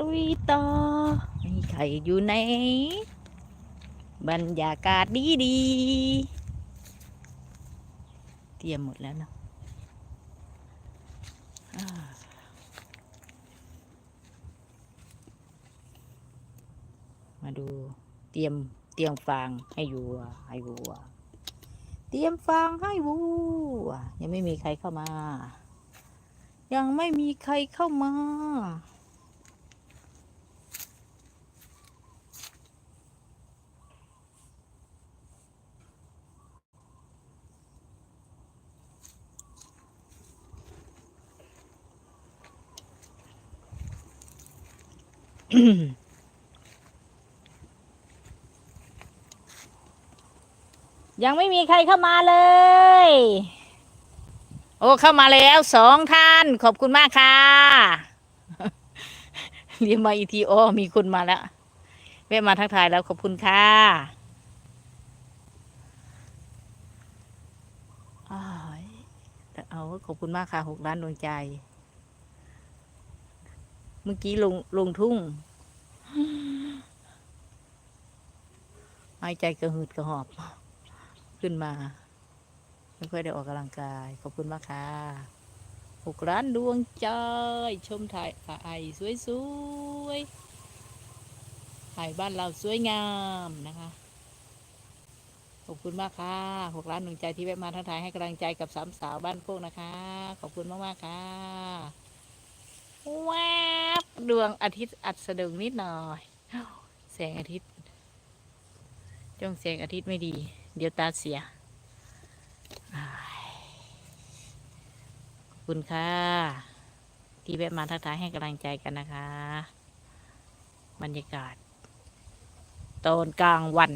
ลุยต่อมีไข่อยู่ในบรรยากาศดีดีเตรียมหมดแล้วเนาะมาดูเตรียมเตรียมฟางให้วัวให้วัว เตรียมฟางให้วัวยังไม่มีใครเข้ามา ยังไม่มีใครเข้ามา ยังไม่มีใครเข้ามาเลย โอ้เข้ามาแล้วสองท่าน ขอบคุณมากค่ะเรียมาอีทีโอมีคนมาแล้วแวะมาทักทายแล้วขอบคุณค่ะอ้ายแต่เอาขอบคุณมากค่ะหกล้านดวงใจ เมื่อกี้ลงลงทุ่ง หายใจกระหืดกระหอบ ขึ้นมา ไม่ค่อยได้ออกกำลังกาย ขอบคุณมากค่ะหกล้านดวงใจ ชมถ่ายถ่ายสวยๆถ่ายบ้านเราสวยงามนะคะขอบคุณมากค่ะหกล้านดวงใจที่แวะมาทักทายให้กำลังใจกับสามสาวบ้านโคกนะคะ ขอบคุณมาก ๆ ค่ะ แวบดวงอาทิตย์อัดสะดึงนิดหน่อยแสงอาทิตย์จ้องแสงอาทิตย์ไม่ดี เดี๋ยวตาเสียขอบคุณค่ะ ที่แวะมาทักทายให้กำลังใจกันนะคะ บรรยากาศตอนกลางวัน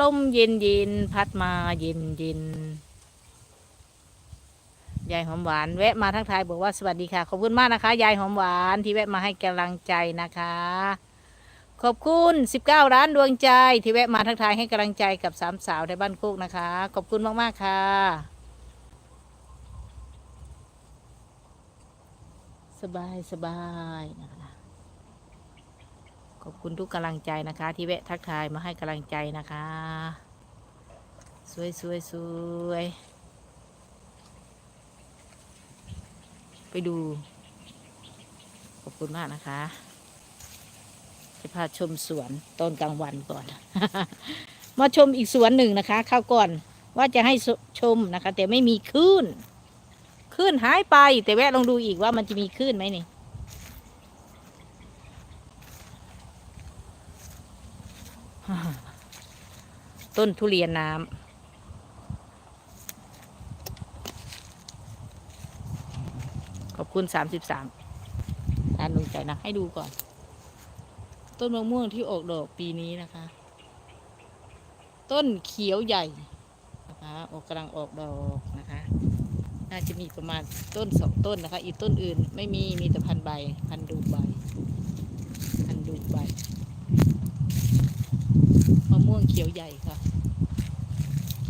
ลมเย็นเย็นพัดมาเย็นเย็น ยายหอมหวานแวะมาทักทายบอกว่าสวัสดีค่ะ ขอบคุณมากนะคะ ยายหอมหวานที่แวะมาให้กำลังใจนะคะ ขอบคุณ 19 ร้านดวงใจ ที่แวะมาทักทายให้กำลังใจกับสามสาวในบ้านโคกนะคะ ขอบคุณมากๆค่ะ สบายสบายนะคะ ขอบคุณทุกกำลังใจนะคะ ที่แวะทักทายมาให้กำลังใจนะคะ สวยสวยสวย ไปดู ขอบคุณมากนะคะ จะพาชมสวนตอนกลางวันก่อน มาชมอีกสวนหนึ่งนะคะเข้าวก่อนว่าจะให้ชมนะคะ แต่ไม่มีคลื่นคลื่นหายไป แต่แวะลองดูอีกว่ามันจะมีคลื่นไหมนี่ต้นทุเรียนน้ำขอบ คุณสามสิบสามทานดวงใจนะ ให้ดูก่อน ต้นมะม่วงที่ออกดอกปีนี้นะคะ ต้นเขียวใหญ่นะคะออกกำลังออกดอกนะคะ น่าจะมีประมาณต้นสองต้นนะคะ อีกต้นอื่นไม่มีมีแต่พันใบ พันดูใบ พันดูใบมะม่วงเขียวใหญ่ค่ะ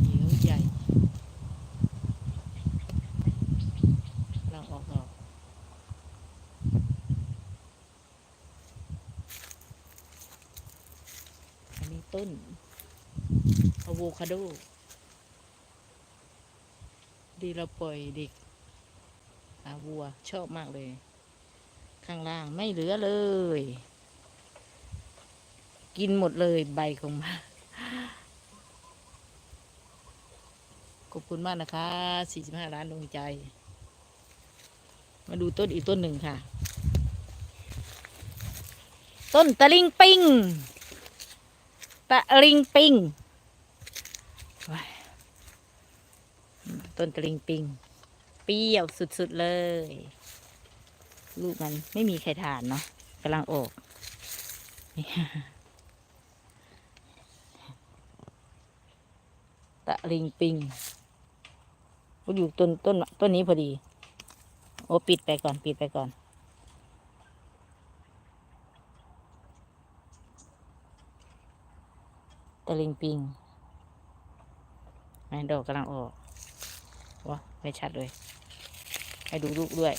เขียวใหญ่กำลังออกดอก อันนี้ ต้นอะโวคาโด ดีเราปล่อยเด็กอาวัว ชอบมากเลย ข้างล่างไม่เหลือเลย กินหมดเลยใบของมันขอบคุณมากนะคะ 45 ล้านดวงใจ มาดูต้นอีกต้นหนึ่งค่ะ ต้นตะลิงปิง ตะลิงปิงต้นตะลิงปิง เปรี้ยวสุดๆเลย ลูกมันไม่มีใครทานเนาะกำลังออกตะลิงปิงก็อยู่ต้นต้นต้นนี้พอดี โอ้ปิดไปก่อน ปิดไปก่อน ตะ ลิงปิงไอ้ดอกกำลังออกวะไม่ชัดเลย ให้ดูลูกด้วย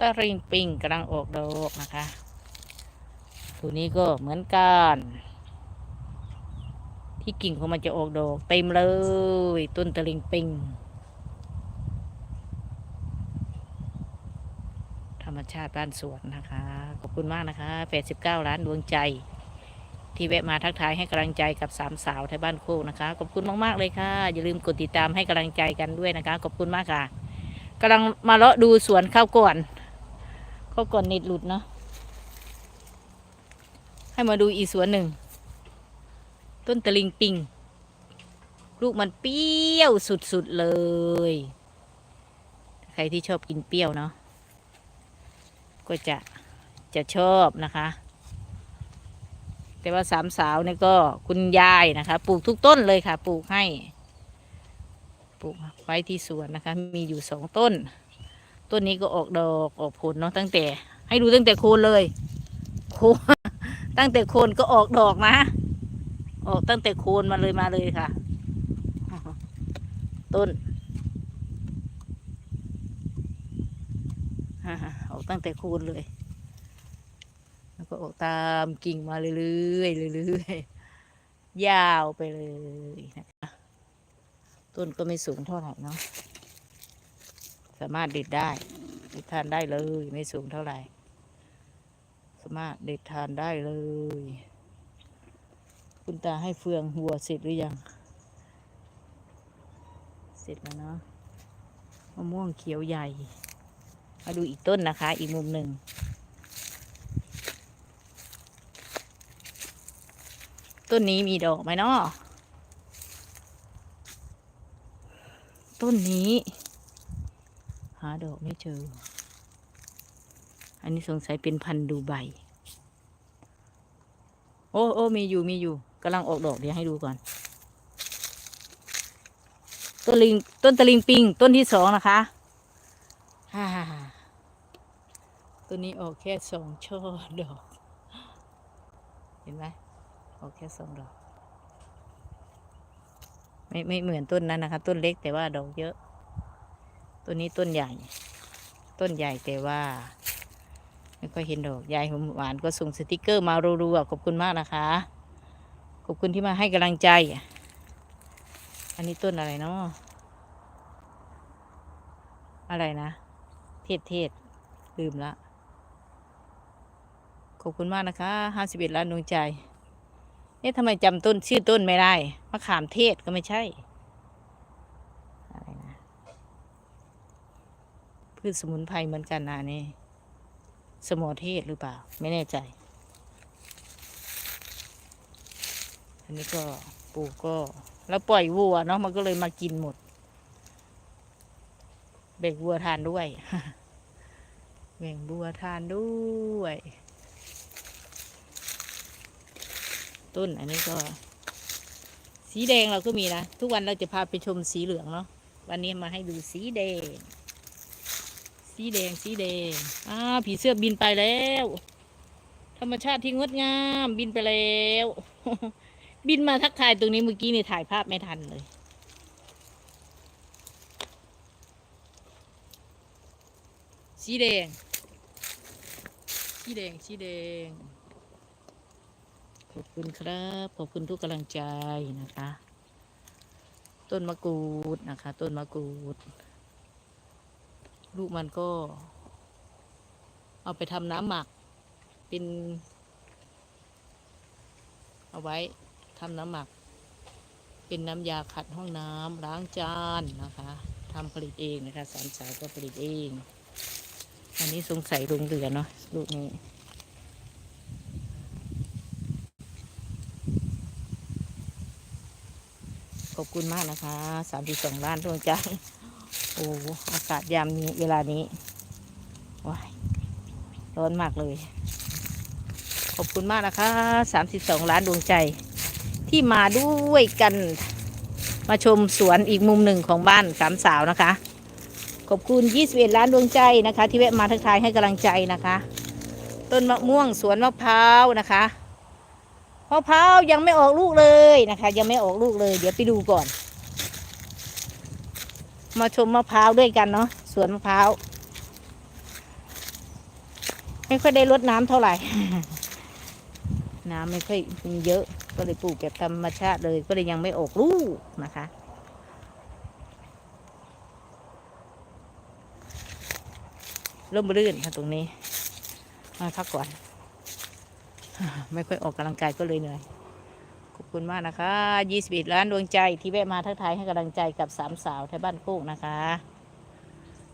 ตะริงปิงกำลังออกดอกนะคะ ตัวนี้ก็เหมือนกัน ที่กิ่งของมันจะออกดอกเต็มเลย ต้นตะลิงปิง รมชาติบ้านสวนนะคะ ขอบคุณมากนะคะ 89 ล้านดวงใจ ที่แวะมาทักทายให้กำลังใจกับสามสาวไทยบ้านโคกนะคะ ขอบคุณมากๆเลยค่ะ อย่าลืมกดติดตามให้กำลังใจกันด้วยนะคะ ขอบคุณมากค่ะกำลังมาเลาะดูสวนข้าวก่อนข้าวก่อนน็ตหลุดเนาะ ให้มาดูอีสวนหนึ่ง ต้นตะลิงปิง ลูกมันเปรี้ยวสุดๆเลย ใครที่ชอบกินเปรี้ยวเนาะ ก็จะจะชอบนะคะ แต่ว่าสามสาวนี่ก็คุณยายนะคะ ปลูกทุกต้นเลยค่ะ ปลูกให้ ปลูกไว้ที่สวนนะคะ มีอยู่สองต้น ต้นนี้ก็ออกดอกออกผลเนาะตั้งแต่ ให้ดูตั้งแต่โคนเลยโคนตั้งแต่โคนก็ออกดอกนะออกตั้งแต่โคนมาเลยมาเลยค่ะ ต้น อ่าออก ตั้งแต่โคนเลย แล้วก็ออกตามกิ่งมาเรื่อยๆเรื่อยๆยาวไปเลยนะคะต้นก็ไม่สูงเท่าไหร่เนาะสามารถเด็ดได้เด็ดทานได้เลยไม่สูงเท่าไหร่ สามารถเด็ดทานได้เลย คุณตาให้เฟืองหัวเสร็จหรือยัง เสร็จแล้วเนาะมะม่วงเขียวใหญ่ มาดูอีกต้นนะคะ อีกมุมหนึ่ง ต้นนี้มีดอกไหมเนาะต้นนี้ หาดอกไม่เจอ อันนี้สงสัยเป็นพันธุ์ดูใบ โอ้โอ้มีอยู่มีอยู่กำลังออกดอกเดี๋ยวให้ดูก่อน ต้นลิงต้นตะลิงปิงต้นที่สองนะคะ ฮ่าตัวนี้ออกแค่สองช่อดอก เห็นไหมออกแค่สองดอก ไม่ไม่เหมือนต้นนั้นนะคะ ต้นเล็กแต่ว่าดอกเยอะต้นนี้ต้นใหญ่ ต้นใหญ่แต่ว่า ไม่ค่อยเห็นดอก ยายหมหวานก็ส่งสติกเกอร์มารัวๆขอบคุณมากนะคะ ขอบคุณที่มาให้กำลังใจ อันนี้ต้นอะไรเนาะอะไรนะ ศเทศ ลืมละ ขอบคุณมากนะคะห้าสิบเอ็ดล้านดวงใจ เอ๊ะทำไมจำต้นชื่อต้นไม่ได้มะขามเทศก็ไม่ใช่อะไรนะพืชสมุนไพรเหมือนกันนะนี่สมอเทศหรือเปล่า ไม่แน่ใจ อันนี้ก็ปลูกก็ แล้วปล่อยวัวเนาะมันก็เลยมากินหมดแบ่งวัวทานด้วย แบ่งวัวทานด้วย ต้นอันนี้ก็ สีแดงเราก็มีนะ ทุกวันเราจะพาไปชมสีเหลืองเนาะวันนี้มาให้ดูสีแดง สีแดงสีแดงอ้าผีเสื้อบินไปแล้ว ธรรมชาติที่งดงามบินไปแล้ว บินมาทักทายตรงนี้เมื่อกี้นี่ถ่ายภาพไม่ทันเลยสีแดง สีแดงสีแดง ขอบคุณครับ ขอบคุณทุกกำลังใจนะคะ ต้นมะกรูดนะคะ ต้นมะกรูด ลูกมันก็ เอาไปทำน้ำหมัก เป็น เอาไว้ทำน้ำหมัก เป็นน้ำยาขัดห้องน้ำล้างจานนะคะทำผลิตเองนะคะสามสาวก็ผลิตเอง อันนี้สงสัยลงเรือเนาะลูกนี้ขอบคุณมากนะคะสามสิบสองล้านดวงใจ โอ้อากาศยามนี้เวลานี้ว้ายร้อนมากเลย ขอบคุณมากนะคะสามสิบสองล้านดวงใจ ที่มาด้วยกัน มาชมสวนอีกมุมหนึ่งของบ้านสามสาวนะคะ ขอบคุณ 21 ล้านดวงใจนะคะ ที่แวะมาทักทายให้กำลังใจนะคะ ต้นมะม่วงสวนมะพร้าวนะคะมะพร้าวยังไม่ออกลูกเลยนะคะ ยังไม่ออกลูกเลย เดี๋ยวไปดูก่อน มาชมมะพร้าวด้วยกันเนาะสวนมะพร้าวไม่ค่อยได้รดน้ำเท่าไหร่ น้ำไม่ค่อยมีเยอะ ก็เลยปลูกแบบธรรมชาติเลย ก็เลยยังไม่ออกลูกนะคะเริ่มรื่นค่ะตรงนี้มาพักก่อน ไม่ค่อยออกกำลังกายก็เลยเหนื่อย ขอบคุณมากนะคะ21ล้านดวงใจที่แวะมาทักทายให้กำลังใจกับสามสาวไทยบ้านโคกนะคะ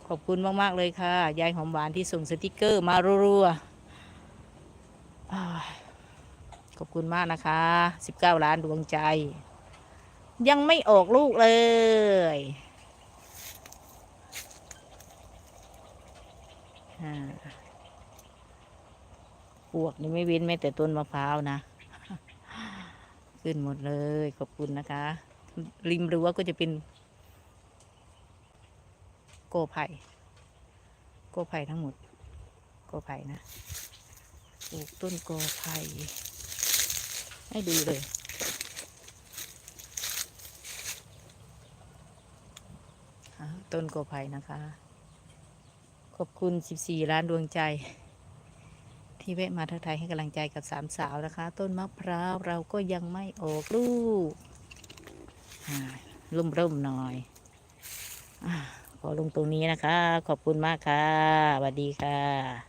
ขอบคุณมาก ๆ เลยค่ะ ยายหอมหวานที่ส่งสติกเกอร์มารัวๆขอบคุณมากนะคะ 19 ล้านดวงใจ ยังไม่ออกลูกเลย อ่าปวกนี่ไม่เว้นแม้แต่ต้นมะพร้าวนะ ขึ้นหมดเลย ขอบคุณนะคะ ริมรั้วก็จะเป็น โกไผ่โกไผ่ทั้งหมด โกไผ่นะปลูกต้นโกไผ่ให้ดูเลยต้นโกไผ่นะคะ ขอบคุณ 14 ล้านดวงใจ ที่แวะมาทักทายให้กำลังใจกับสามสาวนะคะ ต้นมะพร้าวเราก็ยังไม่ออกลูกร่มร่มๆหน่อยอขอลงตรงนี้นะคะ ขอบคุณมากค่ะสวัสดีค่ะ